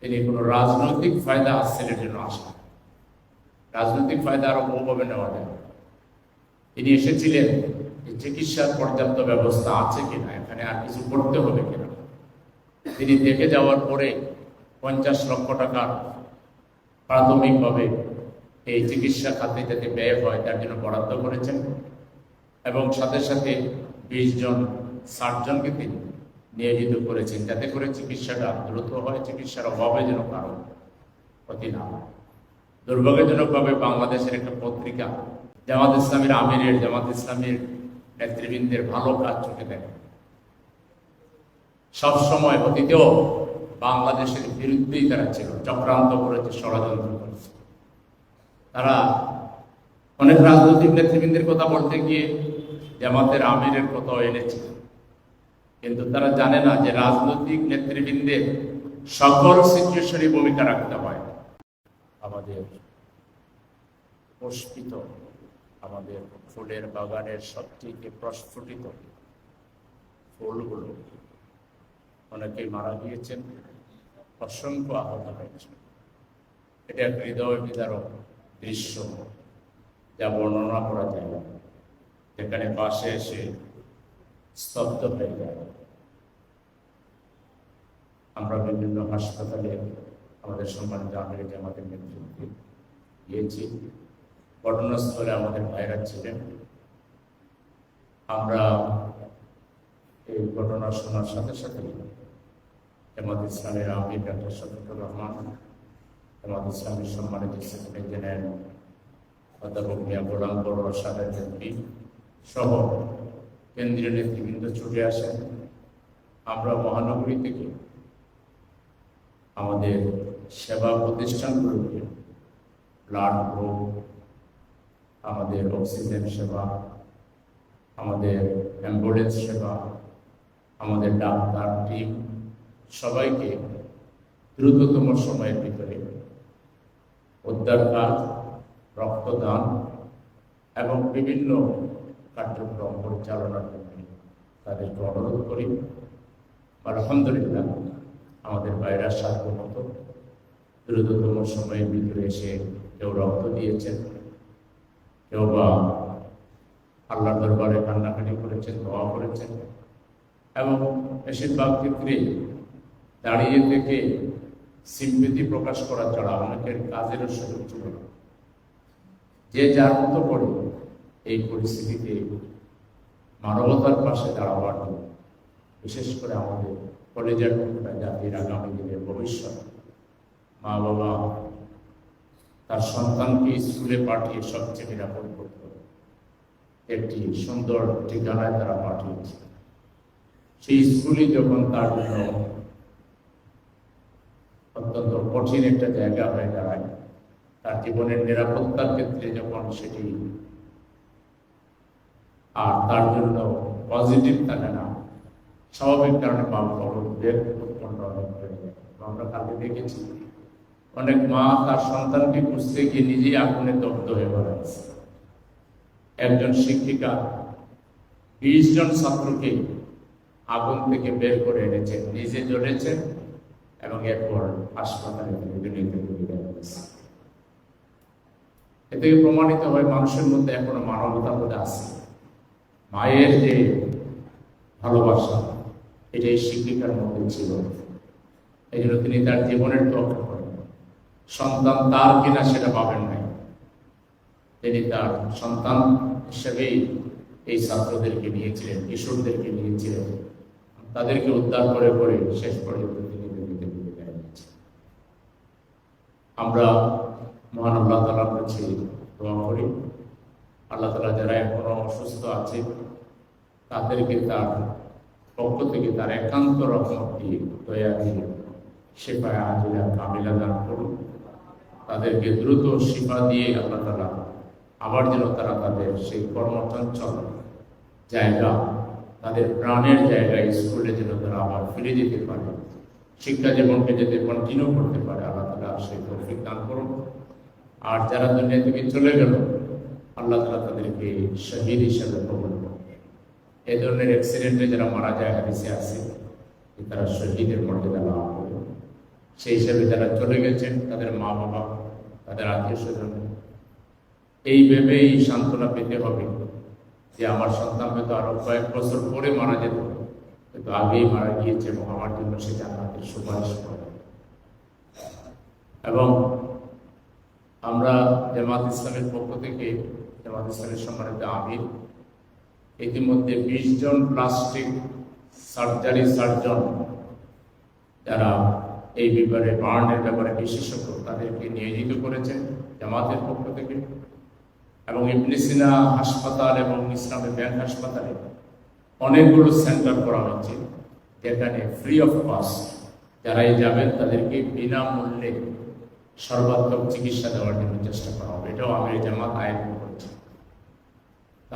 তিনি কোনো রাজনৈতিক ফায়দা হাসিলের জন্য আসেন রাজনৈতিক ফায়দা আরও বহুভাবে নেওয়া যায়। তিনি এসেছিলেন চিকিৎসার পর্যাপ্ত ব্যবস্থা আছে কিনা, এখানে আর কিছু করতে হবে কিনা। তিনি দেখে যাওয়ার পরে পঞ্চাশ লক্ষ টাকার প্রাথমিকভাবে এই চিকিৎসা খাতে যাতে ব্যয় হয়, তার জন্য বরাদ্দ করেছেন। এবং সাথে সাথে বিশ জন, ষাট জনকে তিনি নিয়োজিত করেছেন। যাতে করে চিকিৎসাটা দ্রুত হয়, চিকিৎসার অভাবে যেন কারও ক্ষতি না হয়। দুর্ভাগ্যজনকভাবে বাংলাদেশের একটা পত্রিকা, জামাত ইসলামের আমিরের, জামাত ইসলামের নেতৃবৃন্দের ভালো কাজ চোখে দেখে। সবসময় অতীতেও বাংলাদেশের বিরুদ্ধেই তারা ছিল, চক্রান্ত করেছে, ষড়যন্ত্র করেছে। তারা অনেক রাজনৈতিক নেতৃবৃন্দের কথা বলতে গিয়ে জামাতের আমিরের কথাও এনেছে কিন্তু তারা জানে না যে রাজনৈতিক নেতৃবৃন্দের সকল সিচুয়েশনে ভূমিকা রাখতে হয়। আমাদের পুষ্পিত, আমাদের ফুলের বাগানের সবথেকে প্রস্ফুটিত ফুলগুলো অনেকেই মারা গিয়েছেন, অসংখ্য আহত হয়েছেন। এটা এক হৃদয় বিদারক দৃশ্য যা বর্ণনা করা যায়। যেখানে পাশে এসে স্তব্ধ হয়ে যায়। আমরা বিভিন্ন হাসপাতালে আমাদের সম্মানিত আমেরিকা আমাদের নেতৃত্বে গিয়েছি। ঘটনাস্থলে আমাদের ভাইরা ছিলেন। আমরা এই ঘটনা শোনার সাথে সাথে জামাত ইসলামের আমির ডাক্তার শফিকুর রহমান জামাত ইসলামের সম্মানিত সেক্রেটারি জেনারেল অধ্যাপক মিয়া গোলাম বড় সাহেব সহ কেন্দ্রীয় নেতৃবৃন্দ ছুটে আসেন আমরা মহানগরী থেকে আমাদের সেবা প্রতিষ্ঠানগুলোকে ব্লাড গ্রুপ, আমাদের অক্সিজেন সেবা, আমাদের অ্যাম্বুলেন্স সেবা, আমাদের ডাক্তার টিম সবাইকে দ্রুততম সময়ের ভিতরে উদ্ধার কাজ, রক্তদান এবং বিভিন্ন কার্যক্রম পরিচালনার জন্য তাদেরকে অনুরোধ করি। আলহামদুলিল্লাহ, আমাদের বাইরের সাধ্য মতো দ্রুততম সময়ের ভিতরে এসে কেউ রক্ত দিয়েছেন, কেউ বা আল্লাহ দরবারে কান্নাকাটি করেছেন, দোয়া করেছেন এবং বেশিরভাগ ক্ষেত্রে দাঁড়িয়ে থেকে সিম্পিতি প্রকাশ করা ছাড়া অনেকের কাজেরও সুযোগ ছিল যে যার মতো করে এই পরিস্থিতিতে মানবতার পাশে দাঁড়াবার বিশেষ করে আমাদের কলেজের টুকরা জাতির আগামী দিনের ভবিষ্যৎ। মা বাবা তার সন্তানকে স্কুলে পাঠিয়ে সবচেয়ে নিরাপদ করতে একটি সুন্দর ঠিকানায় তারা পাঠিয়েছে। সেই স্কুলই যখন তার জন্য অত্যন্ত কঠিন একটা জায়গা হয়ে দাঁড়ায়, তার জীবনের নিরাপত্তার ক্ষেত্রে যখন সেটি আর তার জন্য পজিটিভ থাকে না। স্বাভাবিক কারণে মা উৎপন্ন আমরা কালকে দেখেছি, অনেক মা তার সন্তানকে খুঁজতে গিয়ে নিজেই আগুনে দগ্ধ হয়ে বেড়াচ্ছে একজন শিক্ষিকা বিশ জন ছাত্রকে আগুন থেকে বের করে এনেছেন নিজে জ্বলেছেন এবং এরপর হাসপাতালে এ থেকে প্রমাণিত হয় মানুষের মধ্যে এখনও মানবতা বোধ আছে। মায়ের যে ভালোবাসা, এটাই শিক্ষিকার মধ্যে ছিল। এই জন্য তিনি তার জীবনের তোয়াক্কা করেন। সন্তান তার কিনা সেটা পাবেন নাই। তিনি তার সন্তান হিসেবেই এই ছাত্রদেরকে নিয়েছিলেন, কিশোরদেরকে নিয়েছিলেন। তাদেরকে উদ্ধার করে করে শেষ পর্যন্ত তিনি আমরা মহান আল্লাহ তালার কাছে দোয়া করি। আল্লাহ তালা যারা এখনও অসুস্থ আছে, তাদেরকে তার পক্ষ থেকে তার একান্ত রহমত দিয়ে দয়া দিয়ে সেপায় আজিলা কামিলা দান করুন। তাদেরকে দ্রুত শিফা দিয়ে আল্লাহ তালা আবার যেন তারা তাদের সেই কর্মচঞ্চল জায়গা, তাদের প্রাণের জায়গায় স্কুলে যেন তারা আবার ফিরে যেতে পারে। শিক্ষা জীবনকে যাতে কন্টিনিউ করতে পারে, আল্লাহ তালা সেই তৌফিক দান করুন। আর যারা দুনিয়া থেকে চলে গেল আল্লাহ তালা তাদেরকে শহীদ হিসাবে কবল এই ধরনের অ্যাক্সিডেন্টে যারা মারা যায়, হাদিসে আছে তারা শহীদের মর্যাদা লাভ করে। সেই হিসাবে যারা চলে গেছেন, তাদের মা বাবা তাদের আত্মীয় স্বজন এই ভেবেই সান্ত্বনা পেতে হবে যে আমার সন্তান হয়তো আরও কয়েক বছর পরে মারা যেত, কিন্তু আগেই মারা গিয়েছে এবং আমার জন্য সে জান্নাতের সুপারিশ করে। এবং আমরা জামাত ইসলামের পক্ষ থেকে জামাত ইসলামের সম্মানিত আমির। ইতিমধ্যে বিশ জন প্লাস্টিক সার্জারি সার্জন যারা এই ব্যাপারে বার্নের ব্যাপারে বিশেষজ্ঞ, তাদেরকে নিয়োজিত করেছেন জামাতের পক্ষ থেকে। এবং ইবনে সিনা হাসপাতাল এবং ইসলামী ব্যাংক হাসপাতালে অনেকগুলো সেন্টার করা হয়েছে, যেখানে ফ্রি অফ কস্ট যারাই যাবেন তাদেরকে বিনামূল্যে সর্বাত্মক চিকিৎসা দেওয়ার জন্য চেষ্টা করা হবে। এটাও আমি জামাত আইন করেছি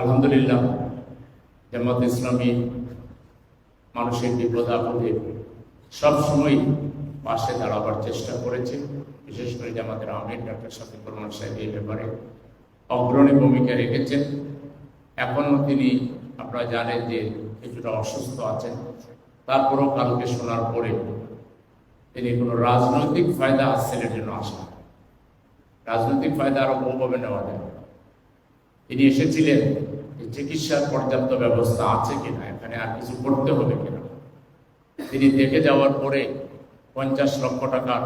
আলহামদুলিল্লাহ, জামাত ইসলামী মানুষের বিপদ আপদে সবসময় পাশে দাঁড়াবার চেষ্টা করেছে। বিশেষ করে জামাতের আমির ডাক্তার শফিকুর রহমান সাহেব এই ব্যাপারে অগ্রণী ভূমিকা রেখেছেন। এখনও তিনি আপনারা জানেন যে কিছুটা অসুস্থ আছেন। তারপরও কালকে শোনার পরে তিনি কোনো রাজনৈতিক ফায়দা হাসিলের জন্য আসেন। রাজনৈতিক ফায়দা আরও বহুভাবে নেওয়া যায়। তিনি এসেছিলেন চিকিৎসার পর্যাপ্ত ব্যবস্থা আছে কিনা, এখানে আর কিছু করতে হবে কিনা। তিনি দেখে যাওয়ার পরে পঞ্চাশ লক্ষ টাকার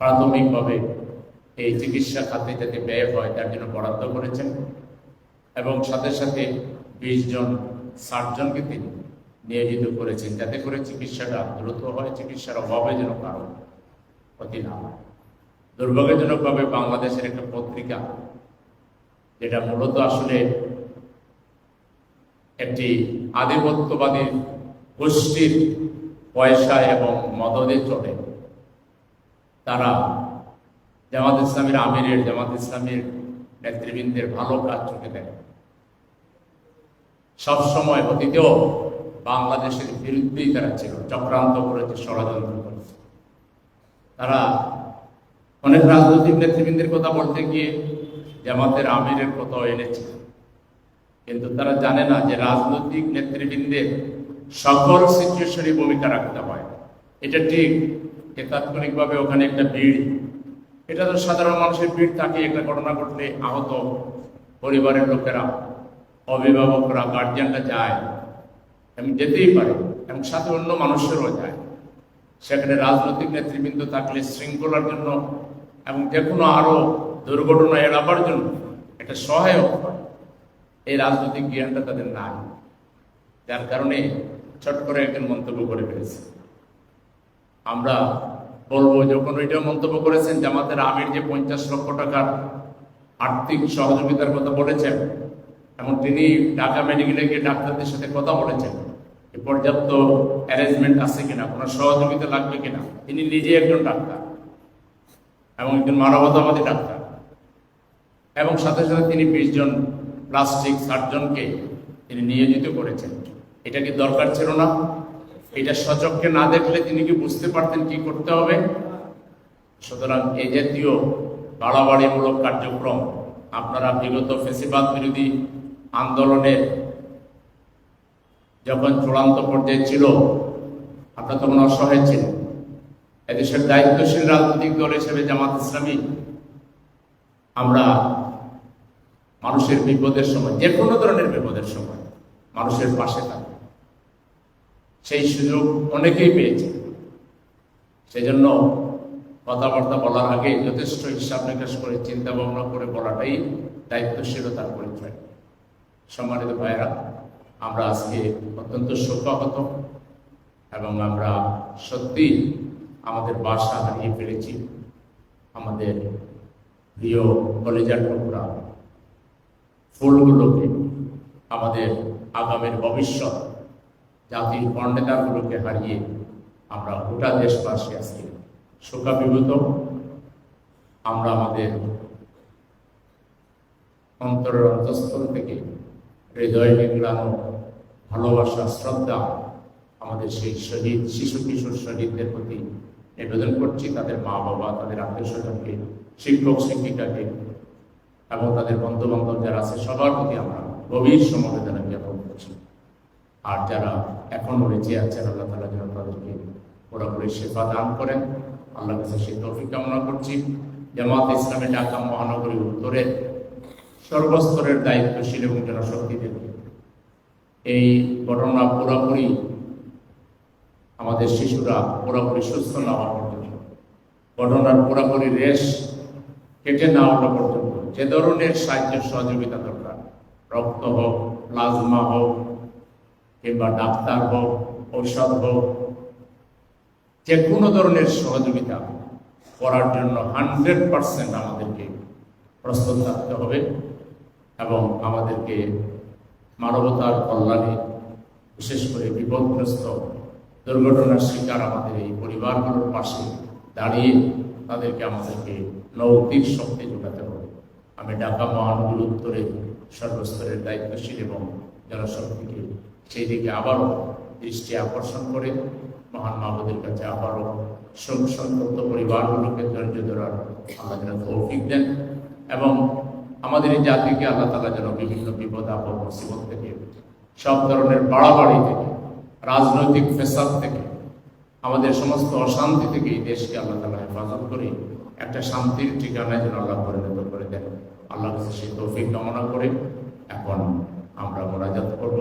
প্রাথমিকভাবে এই চিকিৎসা খাতে যাতে ব্যয় হয়, তার জন্য বরাদ্দ করেছেন এবং সাথে সাথে বিশ জন সার্জনকে তিনি নিয়োজিত করেছেন, যাতে করে চিকিৎসাটা দ্রুত হয়, চিকিৎসার অভাবে যেন কারণ ক্ষতি না হয়। দুর্ভাগ্যজনকভাবে বাংলাদেশের একটা পত্রিকা যেটা মূলত আসলে একটি আধিপত্যবাদী গোষ্ঠীর পয়সা এবং মদদে চলে। তারা জামাত ইসলামের আমিরের, জামাত ইসলামের নেতৃবৃন্দের ভালো কাজ চোখে দেয় সবসময় অতীতেও বাংলাদেশের বিরুদ্ধেই তারা ছিল, চক্রান্ত করেছে, ষড়যন্ত্র করেছে। তারা অনেক রাজনৈতিক নেতৃবৃন্দের কথা বলতে গিয়ে জামাতের আমিরের কথাও এনেছে। কিন্তু তারা জানে না যে রাজনৈতিক নেতৃবৃন্দের সকল সিচুয়েশনে ভূমিকা রাখতে হয়। এটা ঠিক যে তাৎক্ষণিকভাবে ওখানে একটা ভিড়। এটা তো সাধারণ মানুষের ভিড় থাকে, একটা ঘটনা ঘটলে আহত পরিবারের লোকেরা, অভিভাবকরা গার্জিয়ানরা যায়, এবং যেতেই পারে, এবং সাথে অন্য মানুষেরও যায়। সেখানে রাজনৈতিক নেতৃবৃন্দ থাকলে শৃঙ্খলার জন্য এবং যে কোনো আরও দুর্ঘটনা এড়াবার জন্য এটা সহায়ক হয়। এই রাজনৈতিক জ্ঞানটা তাদের নাই। যার কারণে ছট করে একজন মন্তব্য করে ফেলেছে। আমরা বলব যখন ওইটাও মন্তব্য করেছেন, জামাতের আমির যে পঞ্চাশ লক্ষ টাকার আর্থিক সহযোগিতার কথা বলেছেন, এবং তিনি ঢাকা মেডিকেলে গিয়ে ডাক্তারদের সাথে কথা বলেছেন পর্যাপ্ত অ্যারেঞ্জমেন্ট আছে কিনা, কোনো সহযোগিতা লাগবে কিনা। তিনি নিজে একজন ডাক্তার এবং একজন মানবতাবাদী ডাক্তার। এবং সাথে সাথে তিনি বিশ জন প্লাস্টিক সার্জনকে তিনি নিয়োজিত করেছেন। এটা কি দরকার ছিল না? এটা সচককে না দেখলে তিনি কি বুঝতে পারতেন কি করতে হবে? সুতরাং এই জাতীয় বাড়াবাড়িমূলক কার্যক্রম আপনারা বিগত ফেসিবাদ বিরোধী আন্দোলনের যখন চূড়ান্ত পর্যায়ে ছিল, আপনারা তখন অসহায় ছিলেন। এদেশের দায়িত্বশীল রাজনৈতিক দল হিসেবে জামাত ইসলামী আমরা মানুষের বিপদের সময়, যে কোনো ধরনের বিপদের সময় মানুষের পাশে থাকে। সেই সুযোগ অনেকেই পেয়েছে। সেজন্য কথাবার্তা বলার আগে যথেষ্ট হিসাব নিকাশ করে চিন্তা ভাবনা করে বলাটাই দায়িত্বশীলতার পরিচয়। সম্মানিত ভাইয়েরা, আমরা আজকে অত্যন্ত শোকাহত এবং আমরা সত্যি আমাদের বাসা হারিয়ে ফেলেছি। আমাদের প্রিয় কলেজার টুকরা। ফুলগুলোকে আমাদের আগামীর ভবিষ্যৎ জাতির কর্ণেতাগুলোকে হারিয়ে আমরা গোটা দেশবাসী আজকে শোকাবিভূত। আমরা আমাদের অন্তরের অন্তঃস্থল থেকে হৃদয় নিংড়ানো, ভালোবাসা, শ্রদ্ধা আমাদের সেই শহীদ, শিশু কিশোর শহীদদের প্রতি নিবেদন করছি। তাদের মা বাবা তাদের আত্মীয় স্বজনকে শিক্ষক শিক্ষিকাকে এবং তাদের বন্ধু বান্ধব যারা আছে, সবার প্রতি আমরা গভীর সমবেদনা জ্ঞাপন করছি। আর যারা এখনও বেঁচে আছেন, আল্লাহ তালা যেন তাদেরকে পুরোপুরি সেবা দান করেন। আল্লাহ কাছে সেই তৌফিক কামনা করছি। জামাত ইসলামী ঢাকা মহানগরী উত্তরের সর্বস্তরের দায়িত্বশীল এবং জনশক্তিদের এই ঘটনা পুরোপুরি আমাদের শিশুরা পুরোপুরি সুস্থ না হওয়া পর্যন্ত, ঘটনার পুরোপুরি রেশ কেটে না ওঠা পর্যন্ত যে ধরনের সাহায্য সহযোগিতা দরকার। রক্ত হোক, প্লাজমা হোক, কিংবা ডাক্তার হোক, ঔষধ হোক যে কোনো ধরনের সহযোগিতা করার জন্য হান্ড্রেড পার্সেন্ট আমাদেরকে প্রস্তুত থাকতে হবে এবং আমাদেরকে মানবতার কল্যাণে, বিশেষ করে বিপদগ্রস্ত দুর্ঘটনার শিকার আমাদের এই পরিবারগুলোর পাশে দাঁড়িয়ে তাদেরকে আমাদেরকে নৈতিক শক্তি যোগাতে হবে। আমি ঢাকা মহানগর উত্তরে সর্বস্তরের দায়িত্বশীল এবং জনশক্তিকে সেই দিকে আবারও দৃষ্টি আকর্ষণ করে মহান মাহবুদের কাছে আবারও শোক সন্তপ্ত পরিবারগুলোকে ধৈর্য ধরার যেন তৌফিক দেন এবং আমাদের এই জাতিকে আল্লাহ তালা যেন বিভিন্ন বিপদ, আপদ, মুসিবত থেকে সব ধরনের বাড়াবাড়ি থেকে, রাজনৈতিক ফেসাদ থেকে, আমাদের সমস্ত অশান্তি থেকে এই দেশকে আল্লাহ তালা হেফাজত করে একটা শান্তির ঠিকানায় যেন আল্লাহ পরিণত করে দেন। আল্লাহ সে তৌফিক কামনা করে এখন আমরা মোনাজাত করব।